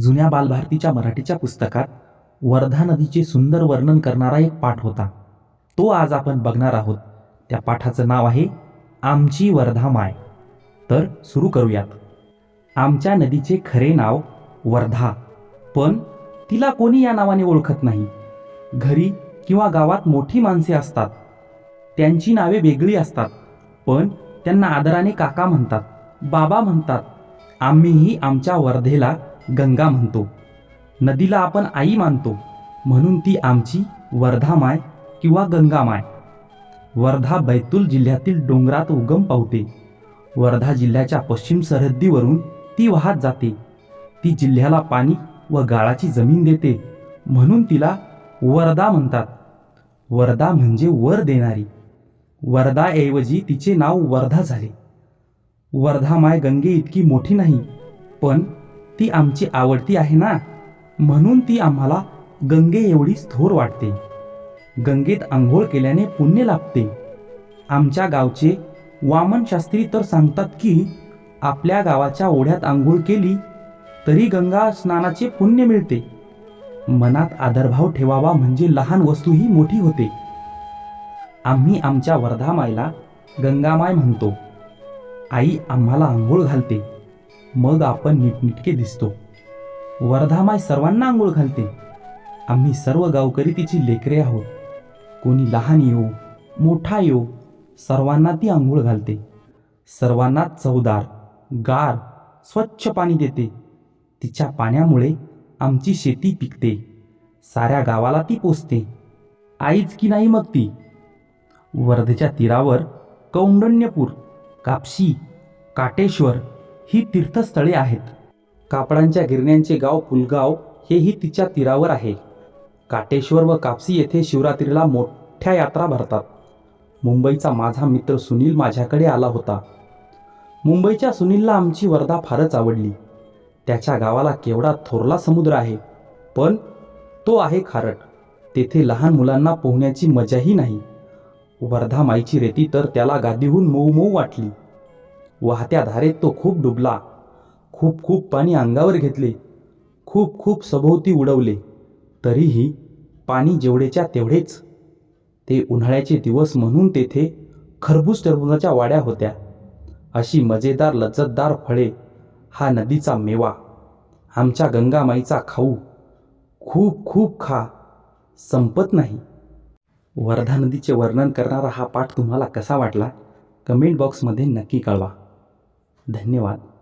जुन्या बालभारतीच्या मराठीच्या पुस्तकात वर्धा नदीचे सुंदर वर्णन करणारा एक पाठ होता. तो आज आपण बघणार आहोत. त्या पाठाचं नाव आहे आमची वर्धा माय. तर सुरू करूयात. आमच्या नदीचे खरे नाव वर्धा. पण तिला कोणी या नावाने ओळखत नाही? घरी किंवा गावात मोठी माणसे असतात. त्यांची नावे वेगळी असतात. पण त्यांना आदराने काका म्हणतात बाबा म्हणतात. आम्हीही आमच्या वर्धेला गंगा म्हणतो. नदीला आपण आई मानतो. म्हणून ती आमची वर्धा माय किंवा गंगा माय. वर्धा बैतूल जिल्ह्यातील डोंगरात उगम पावते. वर्धा जिल्ह्याच्या पश्चिम सरहद्दीवरून ती वाहत जाते. ती जिल्ह्याला पाणी व गाळाची जमीन देते. म्हणून तिला वर्धा म्हणतात. वर्धा म्हणजे वर देणारी. वर्धाऐवजी तिचे नाव वर्धा झाले. वर्धा माय गंगे इतकी मोठी नाही पण ती आमची आवडती आहे ना? म्हणून ती आम्हाला गंगे एवढीच थोर वाटते. गंगेत आंघोळ केल्याने पुण्य लाभते. आमच्या गावचे वामनशास्त्री तर सांगतात की आपल्या गावाच्या ओढ्यात आंघोळ केली तरी गंगा स्नानाचे पुण्य मिळते. मनात आदरभाव ठेवावा म्हणजे लहान वस्तूही मोठी होते. आम्ही आमच्या वर्धामायला गंगामाय म्हणतो. आई आम्हाला आंघोळ घालते. मग आपण नीटनिटके दिसतो. वर्धामाय सर्वांना आंघोळ घालते. आम्ही सर्व गावकरी तिची लेकरे आहोत. कोणी लहान येऊ मोठा येऊ सर्वांना ती आंघोळ घालते. सर्वांना चवदार गार स्वच्छ पाणी देते. तिच्या पाण्यामुळे आमची शेती पिकते. साऱ्या गावाला ती पोचते आईच की नाही मग ती? वर्धेच्या तीरावर कौंडण्यपूर कापशी काटेश्वर ही तीर्थस्थळे आहेत. कापडांच्या गिरण्यांचे गाव पुलगाव हेही तिच्या तीरावर आहे. काटेश्वर व कापसी येथे शिवरात्रीला मोठ्या यात्रा भरतात. मुंबईचा माझा मित्र सुनील माझ्याकडे आला होता. मुंबईच्या सुनीलला आमची वर्धा फारच आवडली. त्याच्या गावाला केवढा थोरला समुद्र आहे. पण तो आहे खारट. तेथे लहान मुलांना पोहण्याची मजाही नाही. वर्धा माईची रेती तर त्याला गादीहून मऊ मऊ वाटली. वाहत्या धारेत तो खूप डुबला. खूप खूप पाणी अंगावर घेतले. खूप खूप सभोवती उडवले. तरीही पाणी जेवढेच्या तेवढेच. ते उन्हाळ्याचे दिवस म्हणून तेथे खरबूज टरबुजाच्या वाड्या होत्या. अशी मजेदार लज्जतदार फळे हा नदीचा मेवा. आमच्या गंगामाईचा खाऊ. खूप खूप खा. संपत नाही. वर्धा नदीचे वर्णन करणारा हा पाठ तुम्हाला कसा वाटला? कमेंट बॉक्समध्ये नक्की कळवा. धन्यवाद.